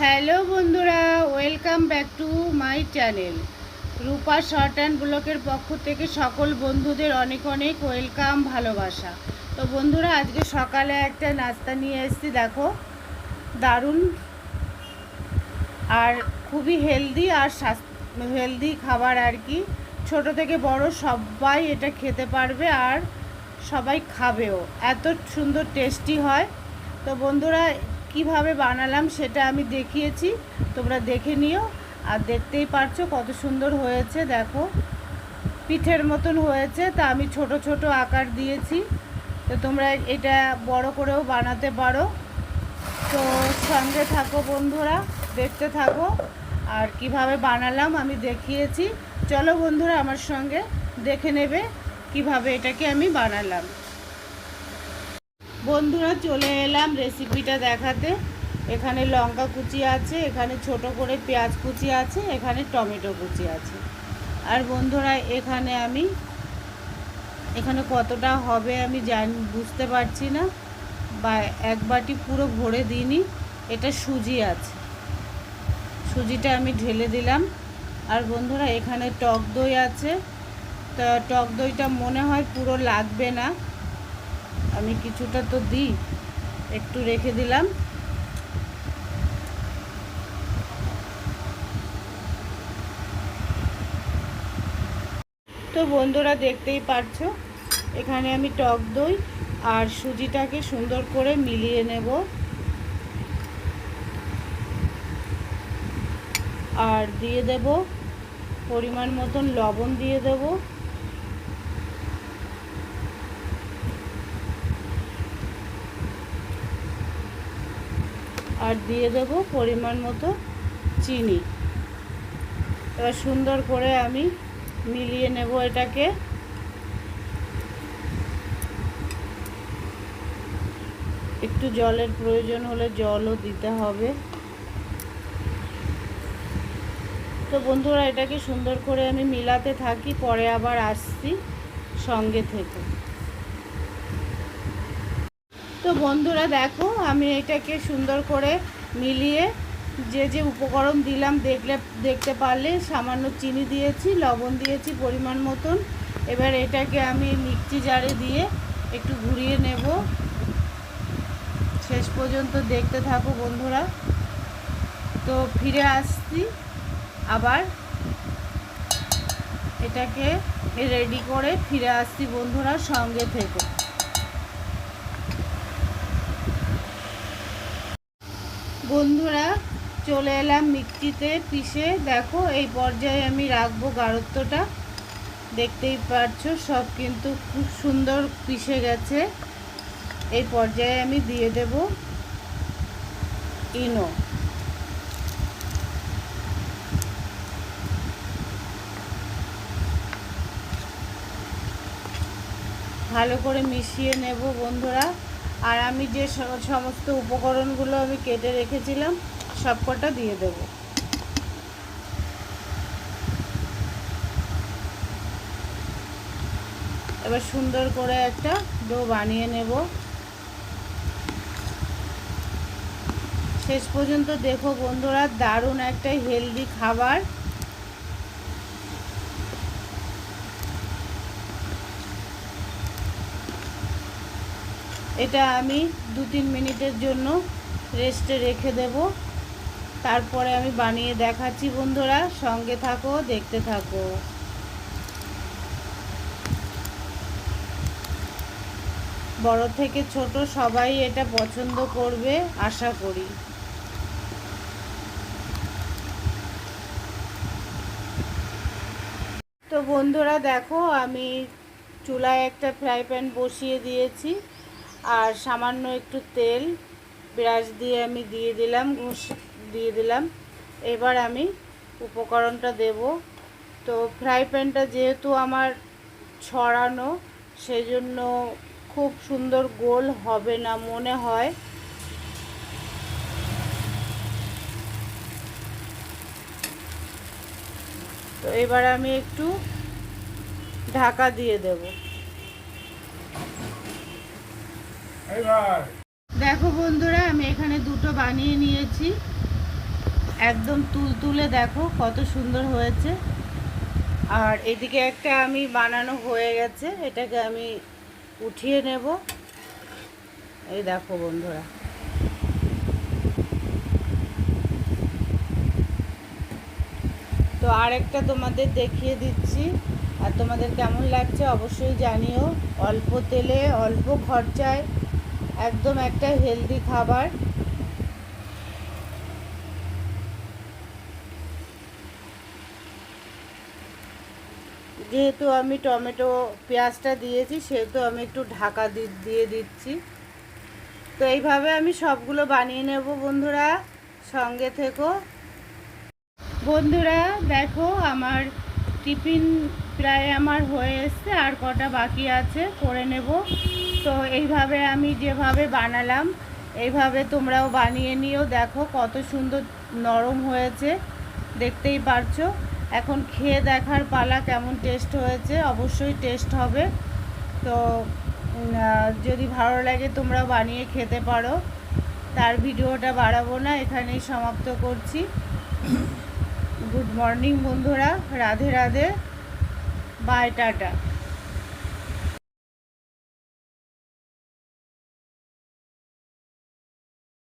Hello বন্ধুরা welcome back to my channel Rupa short and ব্লকের পক্ষ থেকে সকল বন্ধুদের অনেক অনেক ওয়েলকাম ভালোবাসা। তো বন্ধুরা, আজকে সকালে একটা নাস্তা নিয়ে এসেছি, দেখো। দারুণ আর খুবই হেলদি আর হেলদি খাবার আর কি। ছোট থেকে বড় সবাই এটা খেতে পারবে আর সবাই খাবেও। এত সুন্দর টেস্টি হয়। তো বন্ধুরা, কীভাবে বানালাম সেটা আমি দেখিয়েছি। তোমরা দেখে নিও। আর দেখতেই পারছ কত সুন্দর হয়েছে, দেখো। পিঠের মতন হয়েছে, তা আমি ছোট ছোট আকার দিয়েছি। তো তোমরা এটা বড় করেও বানাতে পারো। তো সঙ্গে থাকো বন্ধুরা, দেখতে থাকো। আর কীভাবে বানালাম আমি দেখিয়েছি। চলো বন্ধুরা আমার সঙ্গে দেখে নেবে কীভাবে এটাকে আমি বানালাম। বন্ধুরা চলে এলাম রেসিপিটা দেখাতে। এখানে লঙ্কা কুচি আছে, এখানে ছোট করে পেঁয়াজ কুচি আছে, এখানে টমেটো কুচি আছে। আর বন্ধুরা এখানে আমি, এখানে কতটা হবে আমি জান, বুঝতে পারছি না। বা এক বাটি পুরো ভরে দিইনি, এটা সুজি আছে। সুজিটা আমি ঢেলে দিলাম। আর বন্ধুরা, এখানে টক দই আছে। তা টক দইটা মনে হয় পুরো লাগবে না। আমি কিছুটা তো দিই, একটু রেখে দিলাম। তো বন্ধুরা, দেখতেই পারছ, এখানে আমি টক দই আর সুজিটাকে সুন্দর করে মিলিয়ে নেব। আর দিয়ে দেব পরিমাণ মতন লবণ দিয়ে দেবো। আর দিয়ে দেব পরিমাণ মতো চিনি। এবার সুন্দর করে আমি মিলিয়ে নেব এটাকে। একটু জলের প্রয়োজন হলে জলও দিতে হবে। তো বন্ধুরা, এটাকে সুন্দর করে আমি মিলাতে থাকি, পরে আবার আসছি সঙ্গে থেকে। তো বন্ধুরা, দেখো, আমি এটাকে সুন্দর করে মিলিয়ে যে যে উপকরণ দিলাম, দেখলে, দেখতে পারলে, সামান্য চিনি দিয়েছি, লবণ দিয়েছি পরিমাণ মতন। এবার এটাকে আমি মিক্সি জারে দিয়ে একটু ঘুরিয়ে নেব। শেষ পর্যন্ত দেখতে থাকো বন্ধুরা। তো ফিরে আসছি। আবার এটাকে রেডি করে ফিরে আসছি বন্ধুরা সঙ্গে থেকে। বন্ধুরা, চলে এলাম মিক্সিতে পিষে। দেখো, এই পর্যায়ে আমি রাখব গাঢ়ত্বটা। দেখতেই পাচ্ছো সব কিন্তু খুব সুন্দর পিষে গেছে। এই পর্যায়ে আমি দিয়ে দেব ইনো। ভালো করে মিশিয়ে নেব বন্ধুরা। আর আমি যে সমস্ত উপকরণগুলো আমি কেটে রেখেছিলাম সবকটা দিয়ে দেব। এবার সুন্দর করে একটা ডো বানিয়ে নেব। শেষ পর্যন্ত দেখো বন্ধুরা, দারুণ একটা হেলদি খাবার। এটা আমি দু তিন মিনিটের জন্য রেস্টে রেখে দেব। তারপরে আমি বানিয়ে দেখাচ্ছি বন্ধুরা। সঙ্গে থাকো, দেখতে থাকো। বড় থেকে ছোট সবাই এটা পছন্দ করবে, আশা করি। তো বন্ধুরা দেখো, আমি চুলায় একটা ফ্রাই প্যান বসিয়ে দিয়েছি। আর সামান্য একটু তেল, ব্রাশ দিয়ে আমি দিয়ে দিলাম, ঘুষ দিয়ে দিলাম। এবার আমি উপকরণটা দেব। তো ফ্রাই প্যানটা যেহেতু আমার ছড়ানো সেই জন্য খুব সুন্দর গোল হবে না মনে হয়। তো এবার আমি একটু ঢাকা দিয়ে দেব। দেখো বন্ধুরা, আমি এখানে দুটো বানিয়ে নিয়েছি। একদম তুল তুলে দেখো কত সুন্দর হয়েছে। আর এদিকে একটা আমি বানানো হয়ে গেছে, এটাকে আমি উঠিয়ে নেব। এই দেখো বন্ধুরা। তো আরেকটা তোমাদের দেখিয়ে দিচ্ছি, আর তোমাদের কেমন লাগছে অবশ্যই জানিও। অল্প তেলে, অল্প খরচায় একদম একটা হেলদি খাবার। যেহেতু আমি টমেটো, পেঁয়াজটা দিয়েছি, সেহেতু আমি একটু ঢাকা দিয়ে দিচ্ছি। তো এইভাবে আমি সবগুলো বানিয়ে নেব বন্ধুরা, সঙ্গে থেকো। বন্ধুরা, দেখো আমার টিফিন প্রায় আমার হয়ে এসছে, আর কটা বাকি আছে, করে নেব। তো এইভাবে আমি যেভাবে বানালাম, এইভাবে তোমরাও বানিয়ে নিও। দেখো কত সুন্দর নরম হয়েছে, দেখতেই পারছ। এখন খেয়ে দেখার পালা কেমন টেস্ট হয়েছে, অবশ্যই টেস্ট হবে। তো যদি ভালো লাগে তোমরা বানিয়ে খেতে পারো। তার ভিডিওটা বাড়াবো না, এখানেই সমাপ্ত করছি। গুড মর্নিং বন্ধুরা, রাধে রাধে। By tata.